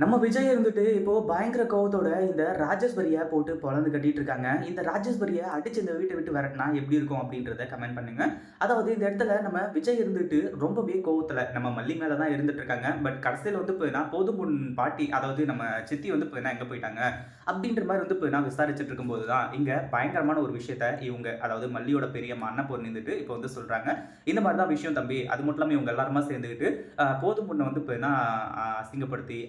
நம்ம விஜய் இருந்துட்டு இப்போ பயங்கர கோவத்தோட இந்த ராஜேஸ்வரியை போட்டு பொழந்து கட்டிட்டு இருக்காங்க இந்த ராஜேஸ்வரியை அடிச்சு இந்த வீட்டை விட்டு விரட்டினா எப்படி இருக்கும் அப்படின்றத கமெண்ட் பண்ணுங்க. அதாவது இந்த இடத்துல நம்ம விஜய் இருந்துட்டு ரொம்பவே கோவத்துல நம்ம மல்லி மேல தான் இருந்துட்டு இருக்காங்க பட் கடைசியில் வந்து போயினா போதும் பொன் பாட்டி அதாவது நம்ம சித்தி வந்து போயினா எங்க போயிட்டாங்க? அப்படின்ற மாதிரி வந்து போயினா விசாரிச்சுட்டு இருக்கும்போது தான் இங்க பயங்கரமான ஒரு விஷயத்த இவங்க அதாவது மல்லியோட பெரிய அண்ணன் பொண்ணு இருந்துட்டு இப்போ வந்து சொல்றாங்க. இந்த மாதிரி தான் விஷயம் தம்பி. அது மட்டும் இல்லாமல் இவங்க எல்லாருமா சேர்ந்துக்கிட்டு போதும் பொண்ணை வந்து போயினா அசிங்கப்படுத்தி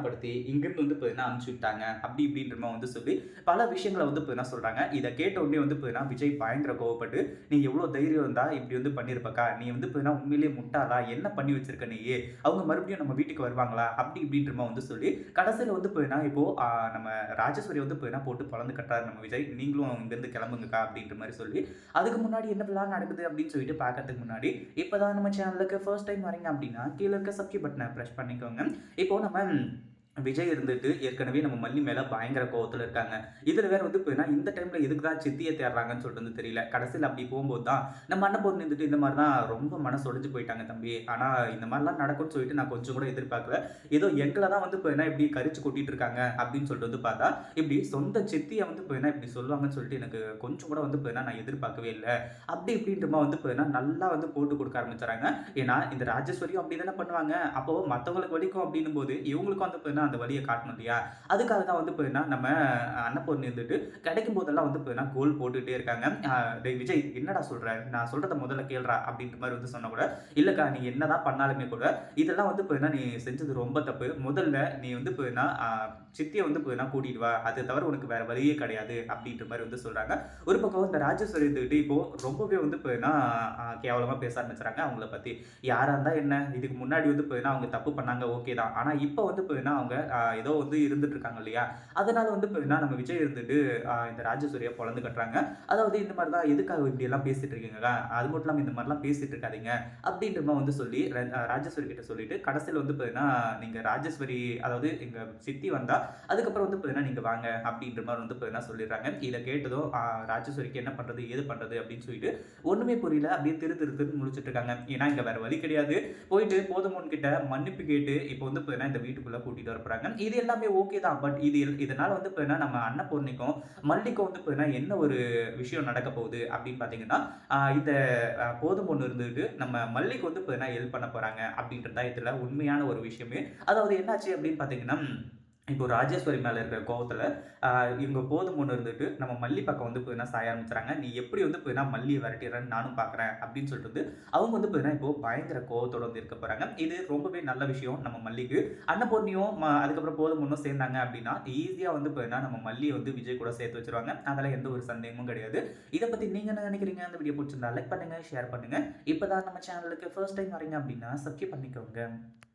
அவமானப்படுத்தி இங்கிருந்து வந்து போயினா அனுப்பிச்சு விட்டாங்க. அப்படி இப்படின்ற மாதிரி வந்து சொல்லி பல விஷயங்களை வந்து போயினா சொல்றாங்க. இதை கேட்ட உடனே வந்து போயினா விஜய் பயங்கர கோவப்பட்டு நீ எவ்வளோ தைரியம் இருந்தா இப்படி வந்து பண்ணியிருப்பக்கா நீ வந்து போயினா உண்மையிலேயே முட்டாளா? என்ன பண்ணி வச்சிருக்க நீ? அவங்க மறுபடியும் நம்ம வீட்டுக்கு வருவாங்களா? அப்படி இப்படின்ற மாதிரி வந்து சொல்லி கடைசியில் வந்து போயினா இப்போ நம்ம ராஜேஸ்வரி வந்து போயினா போட்டு பழந்து கட்டுறாரு நம்ம விஜய். நீங்களும் இங்கேருந்து கிளம்புங்கக்கா அப்படின்ற மாதிரி சொல்லி அதுக்கு முன்னாடி என்ன பிளான் நடக்குது அப்படின்னு சொல்லிட்டு பார்க்கறதுக்கு முன்னாடி இப்போதான் நம்ம சேனலுக்கு ஃபர்ஸ்ட் டைம் வரீங்க அப்படின்னா கீழே இருக்க சப்ஸ்கிரைப் பட்டனை ப்ரெஸ் பண்ணிக்கோங்க. இப்போ நம்ம விஜய் இருந்துட்டு ஏற்கனவே நம்ம மல்லி மேலே பயங்கர கோவத்தில் இருக்காங்க. இதில் வேற வந்து போயினா இந்த டைமில் எதுக்கு தான் சித்தியை தேடுறாங்கன்னு சொல்லிட்டு வந்து தெரியல. கடைசியில் அப்படி போகும்போது தான் நம்ம அண்ணன் பொண்ணு இருந்துட்டு இந்த மாதிரி தான் ரொம்ப மனசொடைஞ்சு போயிட்டாங்க தம்பி. ஆனால் இந்த மாதிரிலாம் நடக்கும்னு சொல்லிட்டு நான் கொஞ்சம் கூட எதிர்பார்க்கல. ஏதோ எங்களை தான் வந்து போயினா இப்படி கரிச்சு கொட்டிட்டு இருக்காங்க அப்படின்னு சொல்லிட்டு வந்து பார்த்தா இப்படி சொந்த சித்தியை வந்து போயினா இப்படி சொல்லுவாங்கன்னு சொல்லிட்டு எனக்கு கொஞ்சம் கூட வந்து போயினா நான் எதிர்பார்க்கவே இல்லை. அப்படி இப்படின்றமா வந்து போயினா நல்லா வந்து போட்டு கொடுக்க ஆரம்பிச்சுறாங்க ஏன்னா இந்த ராஜேஸ்வரியும் அப்படி தானே பண்ணுவாங்க. அப்போ மற்றவங்களுக்கு வலிக்கும் அப்படின்னும் போது இவங்களுக்கும் வந்து போயினா அந்த வழியை காட்டணும் இல்லையா? அதுக்காக தான் வந்து போயினா நம்ம அன்னப்பூர்ணி இருந்துட்டு கிடைக்கும் போதெல்லாம் வந்து போயினா கோல் போட்டுகிட்டே இருக்காங்க. ஆஹ் விஜய் என்னடா சொல்ற? நான் சொல்றத முதல்ல கேள்றா அப்படின்ற மாதிரி வந்து சொன்ன கூட இல்லக்கா நீ என்னதான் பண்ணாலுமே கூட இதெல்லாம் வந்து போயினா நீ செஞ்சது ரொம்ப தப்பு. முதல்ல நீ வந்து போயினா சித்தியை வந்து போயினா கூட்டிட்டு வா. அது தவிர உனக்கு வேற வழியே கிடையாது. அப்படின்ற மாதிரி வந்து சொல்றாங்க. ஒரு பக்கம் இந்த ராஜேஸ்வரி இருந்துகிட்டு இப்போ ரொம்பவே வந்து போயினா கேவலமா பேச ஆரம்பிச்சுறாங்க அவங்கள பத்தி. யாரா இருந்தா என்ன? இதுக்கு முன்னாடி வந்து போயினா அவங்க தப்பு பண்ணாங்க ஓகே தான். ஆனா இப்போ வந்து போயினா அவங்க அவங்க ஏதோ வந்து இருந்துட்டு இருக்காங்க இல்லையா? அதனால வந்து பார்த்தீங்கன்னா நம்ம விஜய் இருந்துட்டு இந்த ராஜேஸ்வரியை பிறந்து கட்டுறாங்க. அதாவது இந்த மாதிரி தான் எதுக்காக இப்படி எல்லாம் பேசிட்டு இருக்கீங்க அது மட்டும் இல்லாமல் இந்த மாதிரிலாம் பேசிட்டு இருக்காதீங்க அப்படின்ற மாதிரி வந்து சொல்லி ராஜேஸ்வரி கிட்ட சொல்லிட்டு கடைசியில் வந்து பார்த்தீங்கன்னா நீங்கள் ராஜேஸ்வரி அதாவது எங்கள் சித்தி வந்தால் அதுக்கப்புறம் வந்து பார்த்தீங்கன்னா நீங்கள் வாங்க அப்படின்ற மாதிரி வந்து பார்த்தீங்கன்னா சொல்லிடுறாங்க. இதை கேட்டதும் ராஜேஸ்வரிக்கு என்ன பண்ணுறது ஏது பண்ணுறது அப்படின்னு சொல்லிட்டு ஒன்றுமே புரியல அப்படியே திரு திரு திரு முடிச்சுட்டு இருக்காங்க. ஏன்னா இங்கே வேறு வழி கிடையாது. போயிட்டு போதுமோன் கிட்ட மன்னிப்பு கேட்டு இப்போ வந்து பார்த்தீங்கன்னா இந்த வீட்டுக்குள்ளே கூட்டிகிட்டு வர போறாங்க இது எல்லாமே ஓகே தான். பட் இது எல்- இதனால வந்து போயினா நம்ம அன்னபூர்ணிக்கும் மல்லிக்கும் வந்து போயினா என்ன ஒரு விஷயம் நடக்க போகுது அப்படின்னு பார்த்தீங்கன்னா இந்த போதும் ஒன்று இருந்துட்டு நம்ம மல்லிக்கு வந்து போயினா ஹெல்ப் பண்ண போகிறாங்க அப்படின்றது தான் உண்மையான ஒரு விஷயமே. அதாவது என்னாச்சு அப்படின்னு பார்த்தீங்கன்னா இப்போ ராஜேஸ்வரி மேலே இருக்கிற கோவத்தில் இவங்க போதும் ஒன்று இருந்துட்டு நம்ம மல்லி பக்கம் வந்து போயினா சாய ஆரம்பிச்சுறாங்க நீ எப்படி வந்து போயினா மல்லியை விரட்டிடுறேன்னு நானும் பார்க்குறேன் அப்படின்னு சொல்லிட்டு வந்து அவங்க வந்து போயினா இப்போ பயங்கர கோவத்தோட வந்து இருக்க போகிறாங்க இது ரொம்பவே நல்ல விஷயம் நம்ம மல்லிக்கு. அன்னபூர்ணியும் ம- அதுக்கப்புறம் போதும் ஒன்றும் சேர்ந்தாங்க அப்படின்னா ஈஸியாக வந்து போயினா நம்ம மல்லியை வந்து விஜய் கூட சேர்த்து வச்சிருவாங்க. அதெல்லாம் எந்த ஒரு சந்தேகமும் கிடையாது. இதை பற்றி நீங்கள் என்ன நினைக்கிறீங்க? அந்த வீடியோ பிடிச்சிருந்தா லைக் பண்ணுங்கள் ஷேர் பண்ணுங்க. இப்போதான் நம்ம சேனலுக்கு ஃபர்ஸ்ட் டைம் வரீங்க அப்படின்னா சப்ஸ்கிரைப் பண்ணிக்கோங்க.